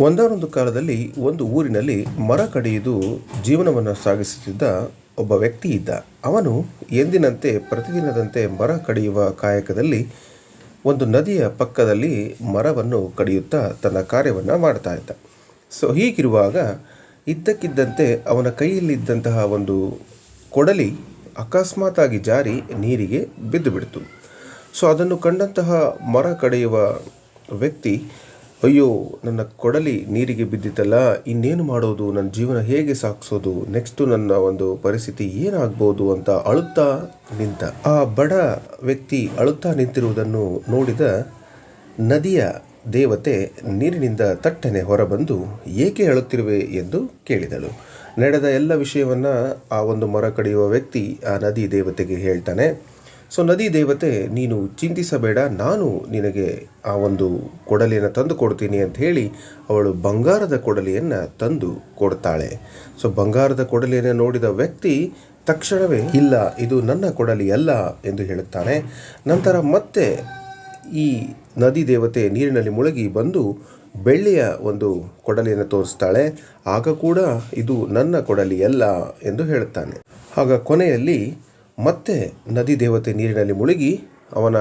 ಒಂದಾನೊಂದು ಕಾಲದಲ್ಲಿ ಒಂದು ಊರಿನಲ್ಲಿ ಮರ ಕಡಿಯುವುದು ಜೀವನವನ್ನು ಸಾಗಿಸುತ್ತಿದ್ದ ಒಬ್ಬ ವ್ಯಕ್ತಿ ಇದ್ದ. ಅವನು ಎಂದಿನಂತೆ ಪ್ರತಿದಿನದಂತೆ ಮರ ಕಡಿಯುವ ಕಾಯಕದಲ್ಲಿ ಒಂದು ನದಿಯ ಪಕ್ಕದಲ್ಲಿ ಮರವನ್ನು ಕಡಿಯುತ್ತಾ ತನ್ನ ಕಾರ್ಯವನ್ನು ಮಾಡ್ತಾ ಇದ್ದ. ಸೊ, ಹೀಗಿರುವಾಗ ಇದ್ದಕ್ಕಿದ್ದಂತೆ ಅವನ ಕೈಯಲ್ಲಿದ್ದಂತಹ ಒಂದು ಕೊಡಲಿ ಅಕಸ್ಮಾತಾಗಿ ಜಾರಿ ನೀರಿಗೆ ಬಿದ್ದು ಬಿಡ್ತು ಸೊ, ಅದನ್ನು ಕಂಡಂತಹ ಮರ ಕಡಿಯುವ ವ್ಯಕ್ತಿ ಅಯ್ಯೋ, ನನ್ನ ಕೊಡಲಿ ನೀರಿಗೆ ಬಿದ್ದಿತ್ತಲ್ಲ, ಇನ್ನೇನು ಮಾಡೋದು, ನನ್ನ ಜೀವನ ಹೇಗೆ ಸಾಗಿಸೋದು ನೆಕ್ಸ್ಟು ನನ್ನ ಒಂದು ಪರಿಸ್ಥಿತಿ ಏನಾಗ್ಬೋದು ಅಂತ ಅಳುತ್ತಾ ನಿಂತ, ಆ ಬಡ ವ್ಯಕ್ತಿ ಅಳುತ್ತಾ ನಿಂತಿರುವುದನ್ನು ನೋಡಿದ ನದಿಯ ದೇವತೆ ನೀರಿನಿಂದ ತಟ್ಟನೆ ಹೊರಬಂದು, ಏಕೆ ಅಳುತ್ತಿರುವೆ ಎಂದು ಕೇಳಿದಳು. ನಡೆದ ಎಲ್ಲ ವಿಷಯವನ್ನು ಆ ಒಂದು ಮರ ಕಡಿಯುವ ವ್ಯಕ್ತಿ ಆ ನದಿ ದೇವತೆಗೆ ಹೇಳ್ತಾನೆ ಸೊ ನದಿ ದೇವತೆ, ನೀನು ಚಿಂತಿಸಬೇಡ, ನಾನು ನಿನಗೆ ಆ ಒಂದು ಕೊಡಲಿಯನ್ನು ತಂದು ಕೊಡ್ತೀನಿ ಅಂತ ಹೇಳಿ ಅವಳು ಬಂಗಾರದ ಕೊಡಲಿಯನ್ನು ತಂದು ಕೊಡ್ತಾಳೆ. ಸೊ ಬಂಗಾರದ ಕೊಡಲಿಯನ್ನು ನೋಡಿದ ವ್ಯಕ್ತಿ ತಕ್ಷಣವೇ, ಇಲ್ಲ, ಇದು ನನ್ನ ಕೊಡಲಿ ಅಲ್ಲ ಎಂದು ಹೇಳುತ್ತಾನೆ. ನಂತರ ಮತ್ತೆ ಈ ನದಿ ದೇವತೆ ನೀರಿನಲ್ಲಿ ಮುಳುಗಿ ಬಂದು ಬೆಳ್ಳಿಯ ಒಂದು ಕೊಡಲಿಯನ್ನು ತೋರಿಸ್ತಾಳೆ. ಆಗ ಕೂಡ ಇದು ನನ್ನ ಕೊಡಲಿ ಅಲ್ಲ ಎಂದು ಹೇಳುತ್ತಾನೆ. ಆಗ ಕೊನೆಯಲ್ಲಿ ಮತ್ತೆ ನದಿ ದೇವತೆ ನೀರಿನಲ್ಲಿ ಮುಳುಗಿ ಅವನ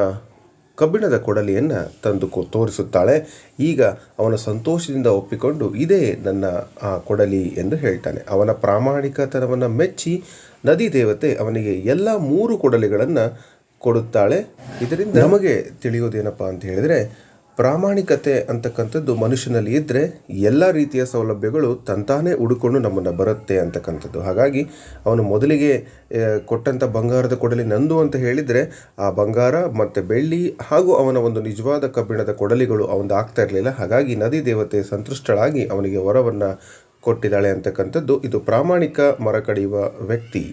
ಕಬ್ಬಿಣದ ಕೊಡಲಿಯನ್ನು ತಂದು ತೋರಿಸುತ್ತಾಳೆ. ಈಗ ಅವನ ಸಂತೋಷದಿಂದ ಒಪ್ಪಿಕೊಂಡು ಇದೇ ನನ್ನ, ಆ, ಕೊಡಲಿ ಎಂದು ಹೇಳ್ತಾನೆ. ಅವನ ಪ್ರಾಮಾಣಿಕತನವನ್ನು ಮೆಚ್ಚಿ ನದಿ ದೇವತೆ ಅವನಿಗೆ ಎಲ್ಲ ಮೂರು ಕೊಡಲಿಗಳನ್ನು ಕೊಡುತ್ತಾಳೆ. ಇದರಿಂದ ನಮಗೆ ತಿಳಿಯೋದೇನಪ್ಪ ಅಂತ ಹೇಳಿದರೆ ಪ್ರಾಮಾಣಿಕತೆ ಅಂತಕ್ಕಂಥದ್ದು ಮನುಷ್ಯನಲ್ಲಿ ಇದ್ದರೆ ಎಲ್ಲ ರೀತಿಯ ಸೌಲಭ್ಯಗಳು ತಂತಾನೇ ಹುಡುಕೊಂಡು ನಮ್ಮನ್ನು ಬರುತ್ತೆ ಅಂತಕ್ಕಂಥದ್ದು. ಹಾಗಾಗಿ ಅವನು ಮೊದಲಿಗೆ ಕೊಟ್ಟಂಥ ಬಂಗಾರದ ಕೊಡಲಿ ನಂದು ಅಂತ ಹೇಳಿದರೆ ಆ ಬಂಗಾರ ಮತ್ತು ಬೆಳ್ಳಿ ಹಾಗೂ ಅವನ ಒಂದು ನಿಜವಾದ ಕಬ್ಬಿಣದ ಕೊಡಲಿಗಳು ಅವನು ಆಗ್ತಾ ಇರಲಿಲ್ಲ. ಹಾಗಾಗಿ ನದಿ ದೇವತೆ ಸಂತುಷ್ಟಳಾಗಿ ಅವನಿಗೆ ವರವನ್ನು ಕೊಟ್ಟಿದ್ದಾಳೆ ಅಂತಕ್ಕಂಥದ್ದು ಇದು ಪ್ರಾಮಾಣಿಕ ಮರ ಕಡಿಯುವ ವ್ಯಕ್ತಿ.